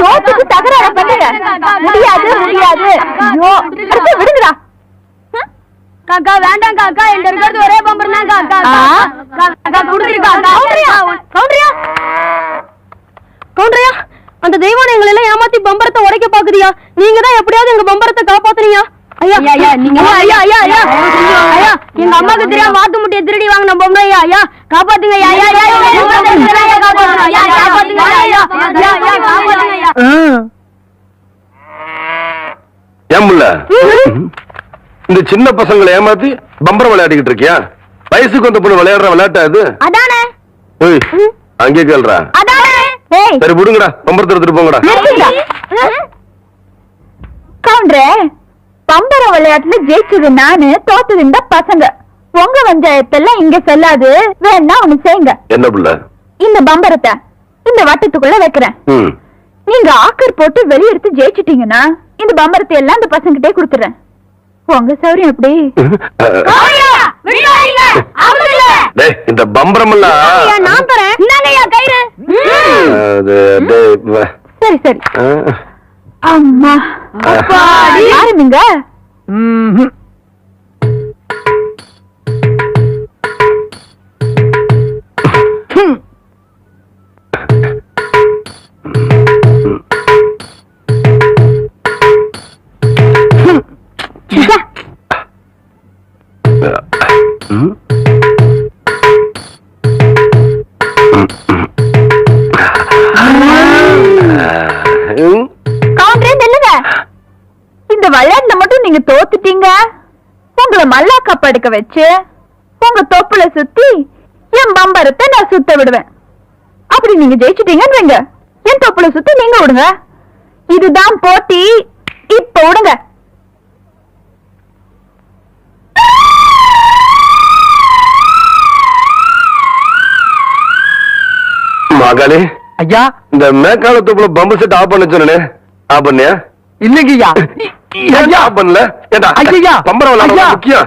சோத்துக்கு தகராறு பண்ணுங்க. முடியாது முடியாது. ஐயோ அடுத்து விடுங்கடா. காக்கா வேண்டாம் காக்கா. என்கிட்ட இருக்கிறது ஒரே பம்பர் தான் காக்கா? காக்கா கவுண்டரியா? அந்த தெய்வானை எங்களை எல்லாம் ஏமாத்தி பம்பரத்தை உடைக்க பாக்குறியா நீங்க தான் எப்படியாவது எங்க பம்பரத்தை காப்பாத்துறீங்க ஐயா. ஐயா, நீங்க- ஐயா ஐயா ஐயா. ஐயா ஐயா. எங்க அம்மாக்கு தெரியாம வாத்து முட்டைய திருடி வாங்கின பொம்மை ஐயா. ஐயா காப்பாத்துங்க ஐயா ஐயா. ஐயா ஐயா ஐயா. இந்த சின்ன பசங்களை ஏமாத்தி பம்பரம் விளையாடிக்கிட்டு இருக்கியா? வயசுக்கு வந்த பொண்ணு விளையாடுற விளையாட்டா அது அதானே. அங்கே கேள்றா சரி விடுங்கடா. பம்பரத்தை எடுத்துட்டு போங்கடா. கவுண்டரே பம்பர விளையாட்டுல ஜெயிச்சது நானு தோத்தது இந்த பசங்க. உங்க பஞ்சாயத்தெல்லாம் இங்க செல்லாது. வேணா ஒண்ணு செய்யுங்க. என்ன புள்ள? இந்த பம்பரத்தை இந்த வட்டத்துக்குள்ள வைக்கிறேன். நீங்க ஆக்கர் போட்டு வெளியெடுத்து ஜெயிச்சிட்டீங்கன்னா இந்த பம்பரத்தை எல்லாம் இந்த பசங்கிட்டே கொடுத்துறேன். உங்க சௌரியம் எப்படி டேய் இந்த பம்பரம் எல்லாம் நான் தரேன். கயிறு. சரி சரி. அம்மா. ஆரம்பிங்க. ம். படுக்க வச்சு உங்க தொப்புல சுத்தி என் பம்பரத்தை நான் சுத்த விடுவேன். அப்படி நீங்க ஜெயிச்சிட்டீங்கன்னு வைங்க என் தொப்புல சுத்தி நீங்க விடுங்க. இதுதான் போட்டி. இப்ப விடுங்க. மகளே ஐயா. இந்த மேக்காலத்துக்குள்ள பம்பு செட் ஆஃப் பண்ண சொன்னே ஆஃப் பண்ணியா? இல்லைங்க ஐயா. ஏன் ஆஃப் பண்ணல? ஏண்டா ஐயா. பம்பரம் ஐயா. முக்கியம்.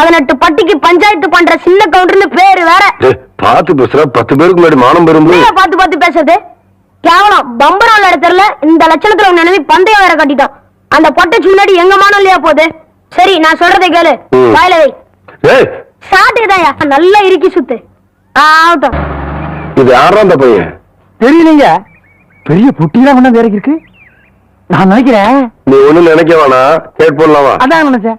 பதினெட்டு பட்டிக்கு பஞ்சாயத்து பண்ற சின்ன கவுண்டர்னு பேரு வேற. டேய், பார்த்து பேசுற பத்து பேருக்கு முன்னாடி மானம் பெறும்போது என்னையா பார்த்து பார்த்து பேசுறது? கேவலம். பம்பரம் விளையாட தெரியல. இந்த லட்சணத்துல உன் நினைவு பந்தயம் வேற கட்டிட்டோம் அந்த பொட்டைச்சு முன்னாடி எங்க மானம் இல்லையா போகுது? சரி நான் சொல்றதை கேளு. வாயில வை. நல்லா இறுக்கி சுத்து. ஆகட்டும். இது யாரா அந்த பையன்? தெரியலீங்க. பெரிய புட்டிலாம் ஒண்ணு வேற இருக்கு நான் நினைக்கிறேன். நீ ஒண்ணும் நினைக்க வேணாம் கேட் போடலாமா? அதான் நினைச்சேன்.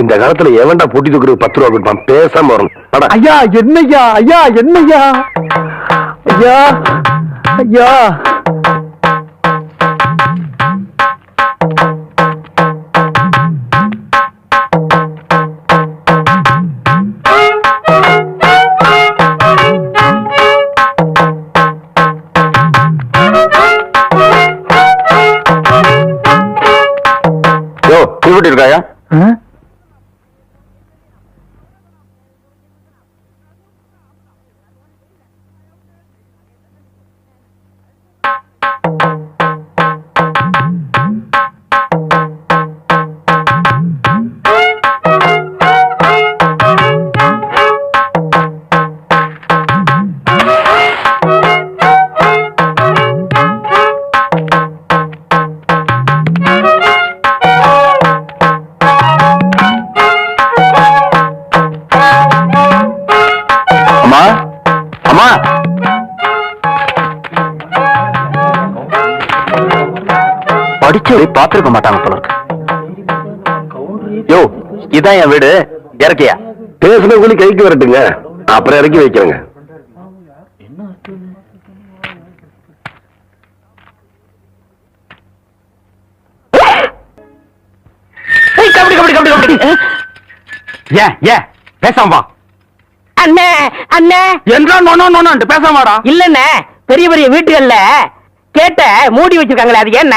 இந்த காலத்துல எவன்டா பொட்டி தூக்குறதுக்கு பத்து ரூபா கொடுப்பான். பேசாம வரணும் வாடா. ஐயா என்னய்யா? ஐயா என்னய்யா? ஐயா ஐயா. இருக்காயா? முடிச்சு பாத்துருக்க மாட்டாங்க போல இருக்கு. யோ இதான் என் வீடு. இறக்கியா? பேசுனவங்களி கைக்கு வரட்டுங்க. அப்புறம் இறக்கி வைக்கிறேங்க. ஏன் ஏன் பேசாம வா. அண்ணே அண்ணே. என்றா நோனோ நோனோன்ட்டு பேசாம வாடா. இல்லண்ணே பெரிய பெரிய வீட்டுகள்ல கேட்ட மூடி வச்சிருக்காங்களே அது என்ன?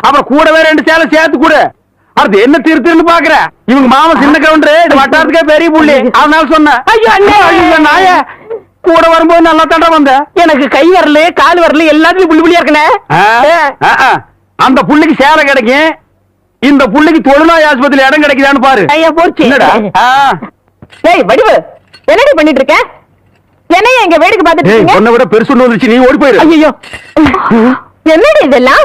அப்புறம் கூடவே ரெண்டு சேலை சேர்த்து கூட. அது என்ன திருத்துன்னு பாக்குற? இவங்க மாமா சின்ன கவுண்டரு இது வட்டாரத்துக்கே பெரிய புள்ளி. அதனால ஐயோ. ஐயோ, நாயே! கூட வரும்போது நல்லா தண்டா வந்த எனக்கு கை வரல கால் வரல எல்லாத்துலயும் புள்ளி புள்ளியா இருக்கனே அந்த புள்ளிக்கு சேலை கிடைக்கும். இந்த புள்ளிக்கு தொழுநோய் ஆஸ்பத்திரி இடம் கிடைக்குதான்னு பாரு. ஐயா போச்சு. ஏய் வடிவு என்னடி பண்ணிட்டு இருக்க என்னைய எங்க வேடிக்கை பார்த்துட்டு உன்னை விட பெருசு வந்துருச்சு நீ ஓடி போயிரு. ஐயோ என்னடி இதெல்லாம்?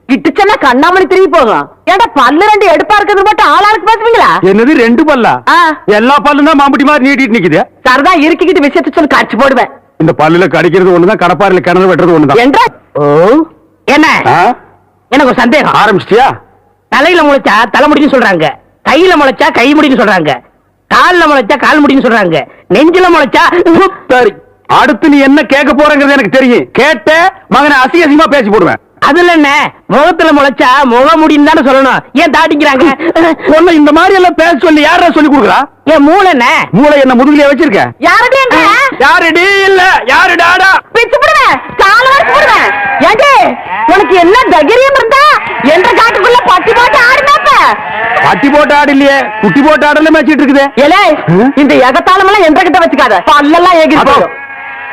கிட்டுச்சன்னா கண்ணாமணி திரும்பி போகும் ஏன்டா பல்லு ரெண்டு எடுப்பா இருக்கிறது மட்டும் ஆளாளுக்கு பேசுவீங்களா என்னது ரெண்டு பல்லா. எல்லா பல்லும் தான் மாம்பட்டி மாதிரி நீட்டிட்டு நிக்குது? சரதா இருக்கிக்கிட்டு விஷயத்த சொல்லி காட்சி போடுவேன். இந்த பல்லுல கடிக்கிறது ஒண்ணுதான் கடப்பாரில கிணறு வெட்டுறது ஒண்ணுதான். என்றா ஓ. என்ன? எனக்கு ஒரு சந்தேகம். ஆரம்பிச்சிட்டியா? தலையில முளைச்சா தலைமுடின்னு சொல்றாங்க. கையில முளைச்சா கை முடின்னு சொல்றாங்க. கால்ல முளைச்சா கால் முடின்னு சொல்றாங்க. நெஞ்சில முளைச்சா சரி. அடுத்து நீ என்ன கேட்க போறங்கிறது எனக்கு தெரியும். கேட்ட மகனை அசிங்க அசிங்கமா பேசி போடுவேன். அதுல என்ன முகத்துல முளைச்சா முக முடின்னு தானே சொல்லணும். ஏன் தாட்டிக்கிறாங்க? உன்னை இந்த மாதிரி எல்லாம் பேச சொல்லி யாரா சொல்லி கொடுக்குறா? ஏன் மூளை என்ன மூளை என்ன முதுகுலயே வச்சிருக்க யாருடைய யாருடி? இல்ல யாரு டாடா பிச்சு போடுவேன் கால போடுவேன் ஏண்டி உனக்கு என்ன தைரியம் இருந்தா என்ற காட்டுக்குள்ள பட்டி போட்டு ஆடுனாப்ப? பட்டி போட்டு ஆடு இல்லையே குட்டி போட்டு ஆடல மேய்ச்சிட்டு இருக்குது. ஏலே இந்த எகத்தாளமெல்லாம் என்ற கிட்ட வச்சுக்காத. பல்லெல்லாம் ஏகி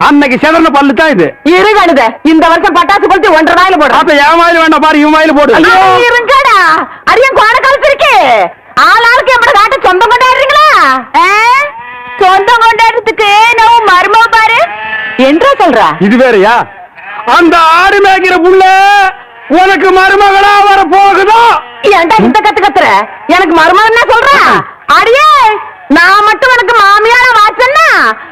அன்னைக்கு செதறன பல்லு தான் இது. இரு கழுத இந்த வருஷம் பட்டாசு கொளுத்தி ஒன்றரை வாயில போடுறேன் ஆத்தா என் வாயில வேண்டாம் பாரு இவன் வாயில போடு. இருங்கடா. அரியன் கோண காலத்து இருக்கு. ஆளாளுக்கு எப்படி காட்ட சொந்தம் கொண்டாடுறீங்களா? சொந்தம் கொண்டாடுறதுக்கு நான் மருமக பாரு. என்றா சொல்றா? இது வேறயா? அந்த ஆடு மேய்க்கிற புள்ள உனக்கு மருமகளா வர போகுதோ? ஏன்டா இந்த கத்து கத்துற? எனக்கு மருமகன் சொல்றா? அடியே நான் மட்டும் எனக்கு மாமியார வாச்சன்னா?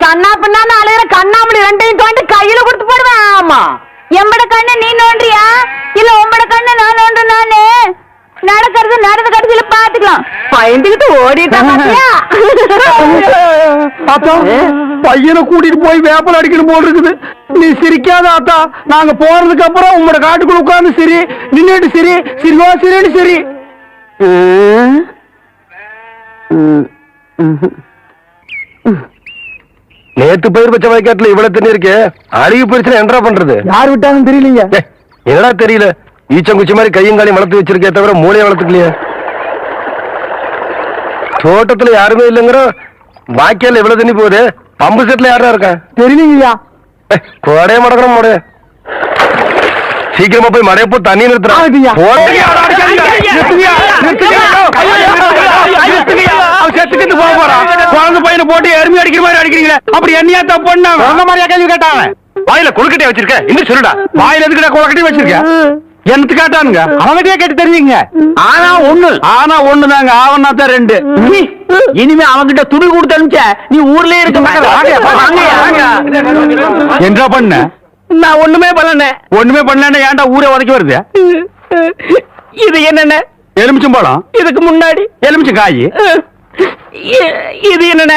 கண்ணா பின்னான்னு அலையிற கண்ணாமணி ரெண்டையும் தோண்டி கையில கொடுத்து போடுவேன். ஆமா. எம்பட கண்ணு நீ நோண்டியா? இல்ல உம்பட கண்ணு நான் நோண்டு நானு நடக்கிறது நடந்த கடைசியில பாத்துக்கலாம். பயந்துகிட்டு ஓடிட்டா ஆத்தா பையனை கூட்டிட்டு போய் வேப்பல் அடிக்கணும் போல் இருக்குது. நீ சிரிக்காத ஆத்தா. நாங்க போறதுக்கு அப்புறம் உங்களோட காட்டுக்குள்ள உட்கார்ந்து சரி. நின்னுட்டு சரி. சிரிவா சிரின்னு சரி. நேத்து பயிர் வச்ச வயக்காட்டுல இவ்வளவு தண்ணி இருக்கே அழுகி போயிருச்சுன்னா என்னடா பண்றது யார் விட்டாங்கன்னு தெரியலீங்க என்னடா தெரியல ஈச்சங்குச்சி மாதிரி கையும் காலையும் வளர்த்து வச்சிருக்கே தவிர மூளையை வளர்த்துக்கலையே தோட்டத்துல யாருமே இல்லைங்கிற வாய்க்கால இவ்வளவு தண்ணி போகுது பம்பு செட்ல யாரா இருக்கா தெரியலீங்கய்யா கோடைய மடக்கிறோம் மோடைய சீக்கிரமா போய் மடைய போ தண்ணி நிறுத்துறான் போட்டு எருமை அடிக்கிற மாதிரி அடிக்கிறீங்களே? அப்படி என்னையா தப்பு பண்ண மாதிரியா கேள்வி கேட்டாங்க வாயில கொழுக்கட்டையா வச்சிருக்க. இன்னும் சொல்லுடா. வாயில எதுக்குடா குளக்கட்டி வச்சிருக்க? என்னத்து கேட்டானுங்க? அவங்ககிட்டயே கேட்டு தெரிஞ்சுங்க. ஆனா ஒண்ணு. ஆனா ஒண்ணுதாங்க. ஆவனா தான் ரெண்டு. இனிமே அவன்கிட்ட துணி கொடுத்து அனுப்பிச்ச நீ ஊர்லயே இருக்க என்ன பண்ண? நான் ஒண்ணுமே பண்ணல. ஒண்ணுமே பண்ணலன்னா ஏன்டா ஊரே உதைக்க வருது? இது என்னென்ன? எலுமிச்சம்பழம்? இதுக்கு முன்னாடி. எலுமிச்சம் காய் இது என்னென்ன?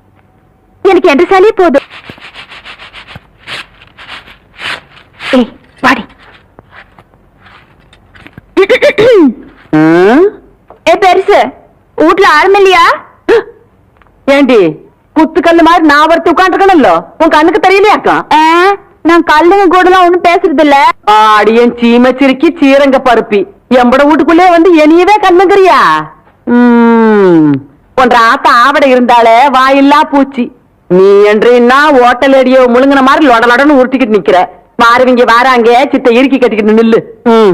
எனக்கு என்ற சாலியே போதும். ஏய் வாடி. ஏ பெருசு வீட்ல ஆளும் இல்லையா? ஏண்டி குத்துக்கல்லு மாதிரி நான் ஒருத்தி உட்காந்துருக்கணும்ல உன் கண்ணுக்கு தெரியலையாக்கா நான் கல்லுங்க கூடலாம் ஒண்ணும் பேசுறது இல்ல ஆடியன் சீம சிரிக்கி சீரங்க பருப்பி. எம்பட வீட்டுக்குள்ளே வந்து என்னையவே கண்ணுங்கிறியா? ஒன்ற ஆத்த ஆவடை இருந்தாலே வாயில்லா பூச்சி. நீ என்றா ஓட்டல் அடியோ முழுங்கின மாதிரி லொடலொடன்னு உருட்டிக்கிட்டு நிக்கிற. மாறுவீங்க வாராங்க சித்த இறுக்கி கட்டிக்கிட்டு நில்லு. ம்.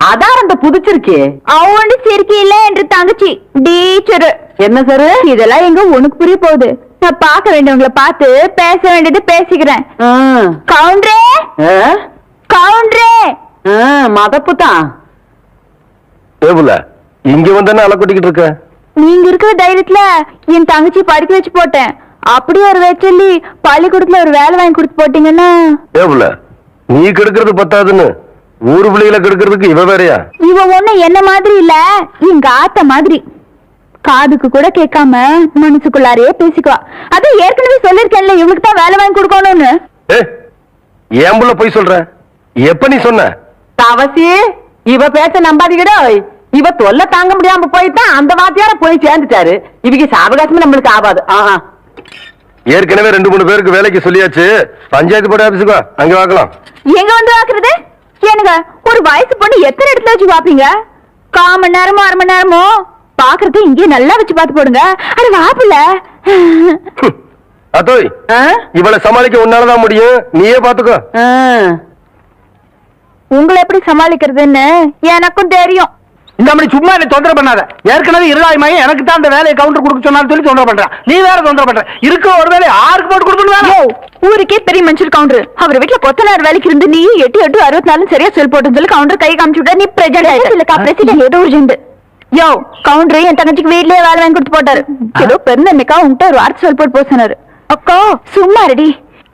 அதான் அந்த புதிச்சிருக்கே. அவண்டு சிரிக்கி இல்ல என்று தங்கச்சி டீச்சரு என்ன சாரு? இதெல்லாம் எங்க உனக்கு புரிய போகுது. நான் பார்க்க வேண்டியவங்கள பார்த்து பேச வேண்டியது பேசிக்கிறேன். ம். கவுண்டரே? கவுண்டரே! மதப்பு தான் ஏபுல இங்க வந்தானே அலை கொட்டிக்கிட்டு இருக்க. நீங்க இருக்கிற தைரியத்துல என் தங்கச்சி படிக்க வச்சு போட்டேன். அப்படி ஒரு வச்சல்லி பள்ளிக்கூடத்துல ஒரு வேலை வாங்கி கொடுத்து போட்டீங்கன்னா? ஏபுல நீ கெடுக்கிறது பத்தாதுன்னு ஊரு பிள்ளைகளை கெடுக்கிறதுக்கு இவ வேறயா? இவ ஒண்ணு என்ன மாதிரி இல்ல எங்க ஆத்த மாதிரி. காதுக்கு கூட கேட்காம மனசுக்குள்ளாரையே பேசிக்குவா. அதான் ஏற்கனவே சொல்லிருக்கேன்ல இவளுக்கு தான் வேலை வாங்கி கொடுக்கணும்னு. ஏன் புள்ள போய் சொல்ற? எப்ப நீ சொன்ன? தவசி இவ பேச்ச நம்பாதீங்கடோ. இவ தொல்லை தாங்க முடியாம போயிட்டான் அந்த வாத்தியார போய் சேர்ந்துட்டாரு. இவங்க சாவகாசமே நம்மளுக்கு ஆகாது. ஆஹா. ஏற்கனவே ரெண்டு மூணு பேருக்கு வேலைக்கு சொல்லியாச்சு. பஞ்சாயத்து போர்டு ஆபீஸுக்கு அங்க பார்க்கலாம் எங்க வந்து பாக்குறது ஏனுங்க ஒரு வயசு பொண்ணு எத்தனை இடத்துல வச்சு பாப்பீங்க கால் மணி நேரமோ அரை மணி நேரமோ? பாக்குறது இங்கே நல்லா வச்சு பார்த்து போடுங்க. அட வாப்புல ஹம். அத்தோய்? இவளை சமாளிக்க உன்னாலதான் முடியும். நீயே பாத்துக்கோ. உங்களை எப்படி சமாளிக்கிறதுன்னு எனக்கும் தெரியும். இந்த மணி சும்மா என்ன தொந்தரவு பண்ணாத. ஏற்கனவே இருளாய்மாயும் எனக்கு தான் அந்த வேலையை கவுண்டர் கொடுக்க சொன்னாலும் சொல்லி தொந்தரவு பண்றான். நீ வேற தொந்தரவு பண்ற. இருக்க ஒரு வேலையை ஆருக்கு போட்டு கொடுக்கணும் யோ, ஊருக்கே பெரிய மனுஷர் கவுண்டர் அவர் வீட்டுல கொத்தனார் வேலைக்கு இருந்து நீ எட்டு எட்டு அறுபத்தி நாலு சரியா செல் போட்டு சொல்லி கவுண்டர் கை காமிச்சு விட்டா நீ பிரசிடென்ட் இல்லக்கா பிரசிடென்ட் ஏதோ ஒரு ஜெண்டு யோ கவுண்டர் என் தங்கச்சிக்கு வீட்லயே வேலை வாங்கி கொடுத்து போட்டாரு? ஏதோ பெருந்தன்மைக்கா உன்கிட்ட ஒரு வார்த்தை சொல் போட்டு போக சொன்னாரு அக்கா. சும்மா ரெடி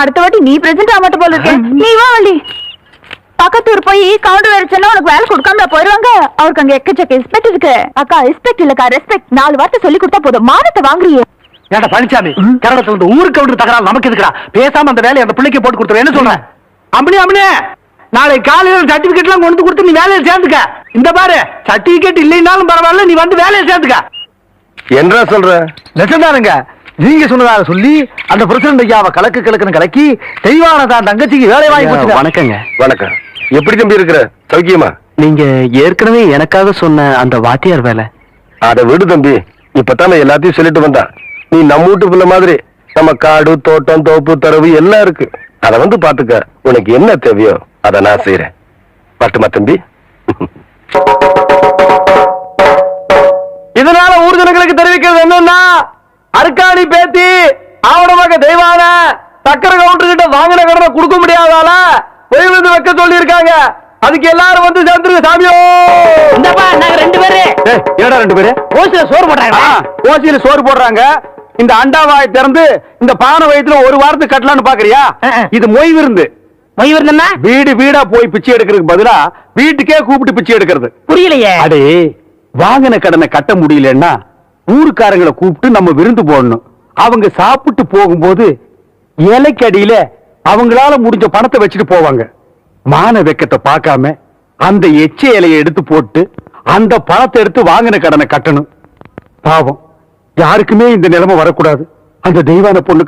அடுத்த வாட்டி நீ பிரசன்ட் ஆக மாட்ட போல இருக்க. நீ வா வள்ளி. பக்கத்தூர் போய் கவுண்டர் வச்சனா உனக்கு வேலை கொடுக்காம போயிருவாங்க. அவருக்கு அங்க எக்கச்சக்க ரெஸ்பெக்ட் இருக்கு. அக்கா ரெஸ்பெக்ட் இல்லக்கா ரெஸ்பெக்ட் நாலு வார்த்தை சொல்லி கொடுத்தா போதும். மானத்தை வாங்குறியே. ஏன்டா பழனிசாமி கரடத்துல இந்த ஊருக்கு கவுண்டர் தகராறு நமக்கு எதுக்குடா? பேசாம அந்த வேலையை அந்த பிள்ளைக்கு போட்டு கொடுத்துரு. என்ன சொல்றேன் அம்பனி அம்பனி. நாளை காலையில சர்டிபிகேட் எல்லாம் கொண்டு கொடுத்து நீ வேலையை சேர்ந்துக்க. இந்த பாரு சர்டிபிகேட் இல்லைனாலும் பரவாயில்ல நீ வந்து வேலையை சேர்ந்துக்க. என்றா சொல்ற? நெசந்தானுங்க நீங்க சொன்னதாக சொல்லி அந்த பிரசிடண்ட் ஐயாவை கலக்கு கலக்குன்னு கலக்கி தெய்வான தான் தங்கச்சிக்கு வேலை வாங்கி கொடுத்துட்டேன். வணக்கங்க. வணக்கம். எப்படி தம்பி இருக்கிற? சௌக்கியமா? நீங்க ஏற்கனவே எனக்காக சொன்ன அந்த வாத்தியார் வேலை. அத விடு தம்பி. இப்பதானே எல்லாத்தையும் சொல்லிட்டு வந்தான். நீ நம்ம வீட்டு பிள்ளை மாதிரி நம்ம காடு தோட்டம் தோப்பு தரவு எல்லாம் இருக்கு. அத வந்து பாத்துக்க உனக்கு என்ன தேவையோ அத நான் செய்யறேன் பட்டுமா தம்பி? இதனால ஊர் ஜனங்களுக்கு தெரிவிக்கிறது என்னன்னா அருக்காணி பேத்தி ஆவணமாக தெய்வான சக்கர கவுண்டர் கிட்ட வாங்கின கடனை கொடுக்க முடியாதால பொய் வந்து வைக்க சொல்லி இருக்காங்க அதுக்கு எல்லாரும் வந்து சேர்ந்துருங்க சாமியோ இந்தப்பா நாங்க ரெண்டு பேரு. என்னடா ரெண்டு பேரு? ஓசில சோறு போட்டாங்க ஆ, ஓசியில சோறு போடுறாங்க. இந்த அண்டாவாய் திறந்து இந்த பானை வயித்துல ஒரு வாரத்துக்கு கட்டலாம்னு பாக்குறியா. இது மொய் விருந்து. மொய் விருந்தா வீடு வீடா போய் பிச்சை எடுக்கிறதுக்கு பதிலா வீட்டுக்கே கூப்பிட்டு பிச்சை எடுக்கிறது. புரியலையே. அடே வாங்கின கடனை கட்ட முடியலன்னா ஊருக்காரங்களை கூப்பிட்டு நம்ம விருந்து போடணும். அவங்க சாப்பிட்டு போகும்போது இலைக்கு அடியில அவங்களால முடிஞ்ச பணத்தை வச்சுட்டு போவாங்க. மான வெக்கத்தை பார்க்காம அந்த எச்ச இலையை எடுத்து போட்டு அந்த பணத்தை எடுத்து வாங்கின கடனை கட்டணும். பாவம். யாருக்குமே இந்த நிலைமை வரக்கூடாது. அந்த தெய்வான பொண்ணு